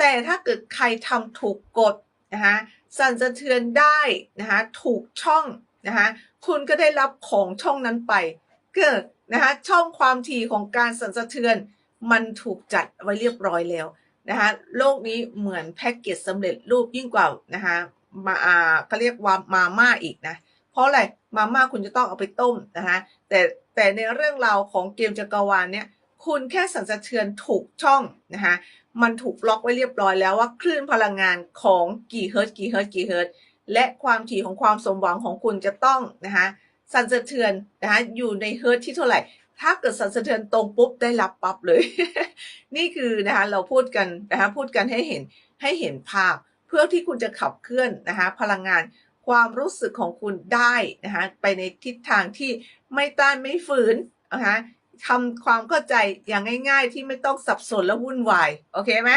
แต่ถ้าเกิดใครทำถูกกฎนะคะสั่นสะเทือนได้นะคะถูกช่องนะคะคุณก็ได้รับของช่องนั้นไปเกิดนะคะช่องความถี่ของการสั่นสะเทือนมันถูกจัดไว้เรียบร้อยแล้วนะคะโลกนี้เหมือนแพ็กเกจสำเร็จรูปยิ่งกว่านะคะมาอ่าเขาเรียกว่ามาม่าอีกนะเพราะอะไรมาม่าคุณจะต้องเอาไปต้มนะคะแต่แต่ในเรื่องราวของเกมจักรวาลเนี่ย คุณแค่สั่นสะเทือนถูกช่องนะคะมันถูกล็อกไว้เรียบร้อยแล้วว่าคลื่นพลังงานของกี่เฮิร์ตกี่เฮิร์ตกี่เฮิร์ตและความถี่ของความสมหวังของคุณจะต้องนะคะสั่นสะเทือนนะคะอยู่ในเฮิร์ตที่เท่าไหร่ ถ้าเกิดสั่นสะเทือนตรงปุ๊บได้รับปั๊บเลย นี่คือนะคะเราพูดกันนะคะพูดกันให้เห็นให้เห็นภาพ เพื่อที่คุณจะขับเคลื่อนนะคะพลังงานความรู้สึกของคุณได้นะคะไปในทิศทางที่ไม่ต้านไม่ฝืนนะคะ ทำความเข้าใจอย่างง่าย ๆ ที่ไม่ต้องสับสนและวุ่นวาย โอเคไหม